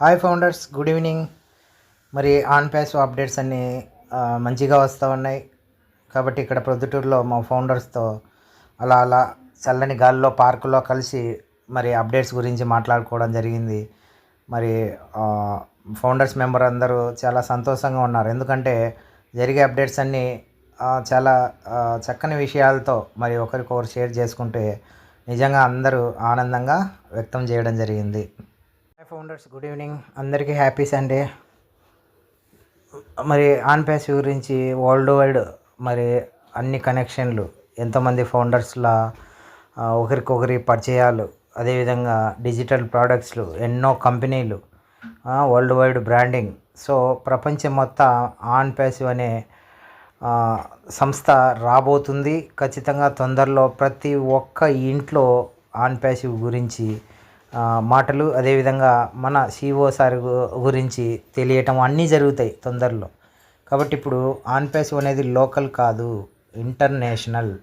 Hi founders good evening మరి on pass updates అన్నీ మంచిగా వస్తూ ఉన్నాయి. కాబట్టి ఇక్కడ ప్రొద్దుటూరులో మా ఫౌండర్స్తో అలా అలా చల్లని గాలిలో పార్కులో కలిసి మరి అప్డేట్స్ గురించి మాట్లాడుకోవడం జరిగింది. మరి ఫౌండర్స్ మెంబర్ అందరూ చాలా సంతోషంగా ఉన్నారు. ఎందుకంటే జరిగే అప్డేట్స్ అన్నీ చాలా చక్కని విషయాలతో మరి ఒకరికొకరు షేర్ చేసుకుంటే నిజంగా అందరూ ఆనందంగా వ్యక్తం చేయడం జరిగింది. ఫౌండర్స్ గుడ్ ఈవినింగ్ అందరికీ హ్యాపీ సండే మరి ఆన్ ప్యాస్ గురించి వరల్డ్ వైడ్ మరి అన్ని కనెక్షన్లు ఎంతోమంది ఫౌండర్స్లా ఒకరికొకరి పరిచయాలు అదేవిధంగా డిజిటల్ ప్రోడక్ట్స్లు ఎన్నో కంపెనీలు వరల్డ్ వైడ్ బ్రాండింగ్ సో ప్రపంచం మొత్తం ఆన్ ప్యాసివ్ అనే సంస్థ రాబోతుంది. ఖచ్చితంగా తొందరలో ప్రతి ఒక్క ఇంట్లో ఆన్ ప్యాసివ్ గురించి మాటలు అదేవిధంగా మన సిఓ సార్ గురించి తెలియటం అన్నీ జరుగుతాయి తొందరలో. కాబట్టి ఇప్పుడు ఆన్ అనేది లోకల్ కాదు ఇంటర్నేషనల్.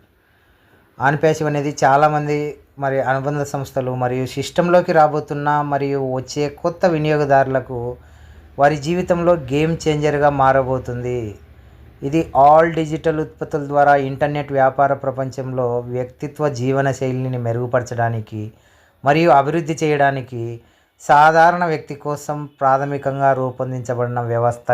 ఆన్ అనేది చాలామంది మరి అనుబంధ సంస్థలు మరియు సిస్టంలోకి రాబోతున్న మరియు వచ్చే కొత్త వినియోగదారులకు వారి జీవితంలో గేమ్ చేంజర్గా మారబోతుంది. ఇది ఆల్ డిజిటల్ ఉత్పత్తుల ద్వారా ఇంటర్నెట్ వ్యాపార ప్రపంచంలో వ్యక్తిత్వ జీవన శైలిని మెరుగుపరచడానికి మరియు అభివృద్ధి చేయడానికి సాధారణ వ్యక్తి కోసం ప్రాథమికంగా రూపొందించబడిన వ్యవస్థ.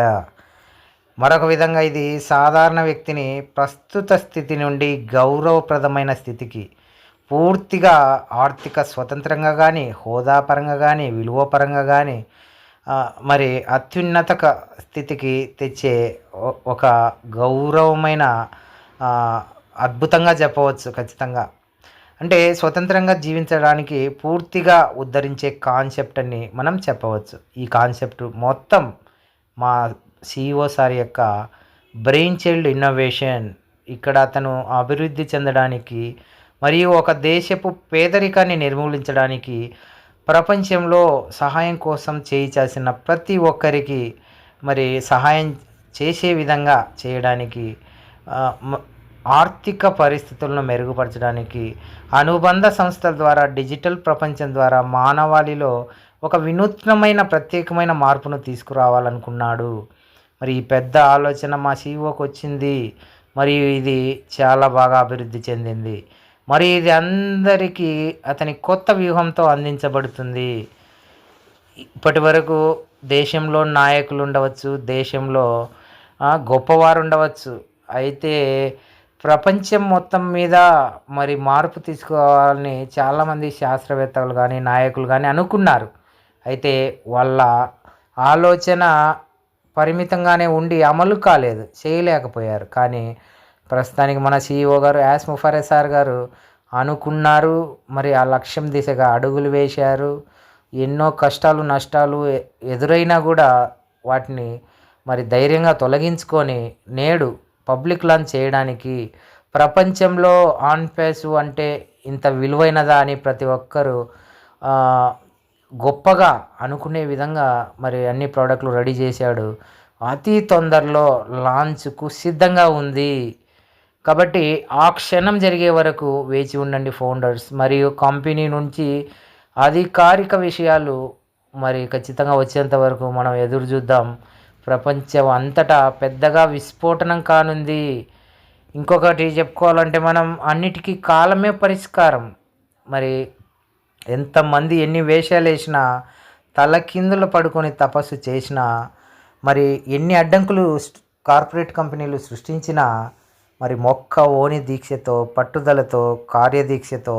మరొక విధంగా ఇది సాధారణ వ్యక్తిని ప్రస్తుత స్థితి నుండి గౌరవప్రదమైన స్థితికి పూర్తిగా ఆర్థిక స్వతంత్రంగా కానీ హోదాపరంగా కానీ విలువపరంగా కానీ మరి అత్యున్నత స్థితికి తెచ్చే ఒక గౌరవమైన అద్భుతంగా చెప్పవచ్చు ఖచ్చితంగా. అంటే స్వతంత్రంగా జీవించడానికి పూర్తిగా ఉద్ధరించే కాన్సెప్ట్ అని మనం చెప్పవచ్చు. ఈ కాన్సెప్ట్ మొత్తం మా సిఇఓ సార్ యొక్క బ్రెయిన్ చైల్డ్ ఇన్నోవేషన్ ఇక్కడ అతను అభివృద్ధి చెందడానికి మరియు ఒక దేశపు పేదరికాన్ని నిర్మూలించడానికి ప్రపంచంలో సహాయం కోసం చేయించాల్సిన ప్రతి ఒక్కరికి మరి సహాయం చేసే విధంగా చేయడానికి ఆర్థిక పరిస్థితులను మెరుగుపరచడానికి అనుబంధ సంస్థల ద్వారా డిజిటల్ ప్రపంచం ద్వారా మానవాళిలో ఒక వినూత్నమైన ప్రత్యేకమైన మార్పును తీసుకురావాలనుకున్నాడు. మరి ఈ పెద్ద ఆలోచన మా సీఈఓకి వచ్చింది. మరియు ఇది చాలా బాగా అభివృద్ధి చెందింది. మరి ఇది అందరికీ అతని కొత్త వ్యూహంతో అందించబడుతుంది. ఇప్పటి వరకు దేశంలో నాయకులు ఉండవచ్చు దేశంలో గొప్పవారు ఉండవచ్చు. అయితే ప్రపంచం మొత్తం మీద మరి మార్పు తీసుకోవాలని చాలామంది శాస్త్రవేత్తలు కానీ నాయకులు కానీ అనుకున్నారు. అయితే వాళ్ళ ఆలోచన పరిమితంగానే ఉండి అమలు కాలేదు చేయలేకపోయారు. కానీ ప్రస్తుతానికి మన సీఈఓ గారు యాస్ ముఫారే సార్ గారు అనుకున్నారు. మరి ఆ లక్ష్యం దిశగా అడుగులు వేశారు. ఎన్నో కష్టాలు నష్టాలు ఎదురైనా కూడా వాటిని మరి ధైర్యంగా తొలగించుకొని నేడు పబ్లిక్ లాంచ్ చేయడానికి ప్రపంచంలో ఆన్ ఫేస్ అంటే ఇంత విలువైనదా అని ప్రతి ఒక్కరూ గొప్పగా అనుకునే విధంగా మరి అన్ని ప్రోడక్ట్లు రెడీ చేశాడు. అతి తొందరలో లాంచ్కు సిద్ధంగా ఉంది. కాబట్టి ఆ క్షణం జరిగే వరకు వేచి ఉండండి ఫౌండర్స్. మరియు కంపెనీ నుంచి అధికారిక విషయాలు మరి ఖచ్చితంగా వచ్చేంత వరకు మనం ఎదురు చూద్దాం. ప్రపంచం అంతటా పెద్దగా విస్ఫోటనం కానుంది. ఇంకొకటి చెప్పుకోవాలంటే మనం అన్నిటికీ కాలమే పరిష్కారం. మరి ఎంతమంది ఎన్ని వేషాలు వేసినా తలకిందులు పడుకొని తపస్సు చేసినా మరి ఎన్ని అడ్డంకులు కార్పొరేట్ కంపెనీలు సృష్టించినా మరి మొక్క ఓని దీక్షతో పట్టుదలతో కార్యదీక్షతో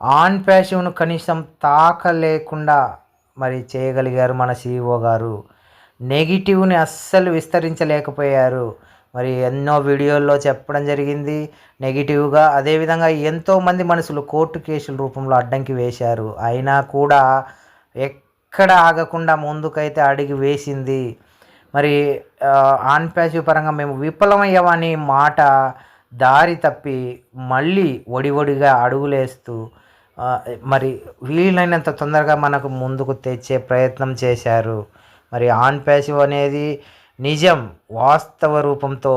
ఆన్ ప్యాషన్ను కనీసం తాకలేకుండా మరి చేయగలిగారు మన సీఈఓ గారు. నెగిటివ్ని అస్సలు విస్తరించలేకపోయారు. మరి ఎన్నో వీడియోల్లో చెప్పడం జరిగింది. నెగిటివ్గా అదేవిధంగా ఎంతోమంది మనుషులు కోర్టు కేసుల రూపంలో అడ్డంకి వేశారు. అయినా కూడా ఎక్కడ ఆగకుండా ముందుకైతే అడిగి వేసింది. మరి ఆన్ ప్యాసివ్ పరంగా మేము విఫలమయ్యామని మాట దారి తప్పి మళ్ళీ ఒడివొడిగా అడుగులేస్తూ మరి వీలైనంత తొందరగా మనకు ముందుకు తెచ్చే ప్రయత్నం చేశారు. మరి ఆన్ ప్యాసివ్ అనేది నిజం వాస్తవ రూపంతో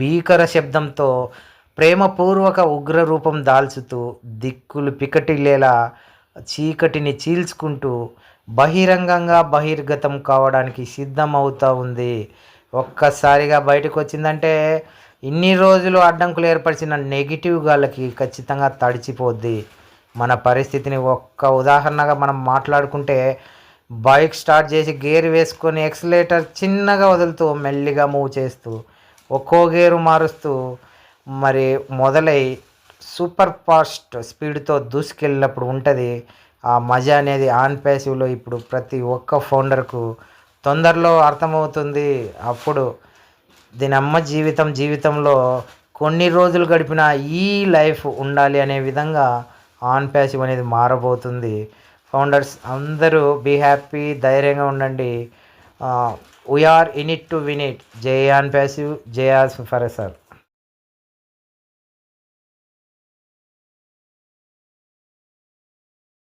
భీకర శబ్దంతో ప్రేమపూర్వక ఉగ్ర రూపం దాల్చుతూ దిక్కులు పికటిల్లేలా చీకటిని చీల్చుకుంటూ బహిరంగంగా బహిర్గతం కావడానికి సిద్ధం అవుతూ ఉంది. ఒక్కసారిగా బయటకు వచ్చిందంటే ఇన్ని రోజులు అడ్డంకులు ఏర్పరిచిన నెగిటివ్ గాళ్ళకి ఖచ్చితంగా తడిచిపోద్ది. మన పరిస్థితిని ఒక్క ఉదాహరణగా మనం మాట్లాడుకుంటే బైక్ స్టార్ట్ చేసి గేర్ వేసుకొని ఎక్సలేటర్ చిన్నగా వదులుతూ మెల్లిగా మూవ్ చేస్తూ ఒక్కో గేరు మారుస్తూ మరి మొదలై సూపర్ ఫాస్ట్ స్పీడ్తో దూసుకెళ్ళినప్పుడు ఉంటుంది. ఆ మజా అనేది ఆన్ ప్యాసివ్లో ఇప్పుడు ప్రతి ఒక్క ఫౌండర్కు తొందరలో అర్థమవుతుంది. అప్పుడు దీని అమ్మ జీవితం జీవితంలో కొన్ని రోజులు గడిపిన ఈ లైఫ్ ఉండాలి అనే విధంగా ఆన్ ప్యాసివ్ అనేది మారబోతుంది. ఫౌండర్స్ అందరూ బీ హ్యాపీ ధైర్యంగా ఉండండి. We are in it to win it J OnPassive జే ఆర్ ఫర్ సార్.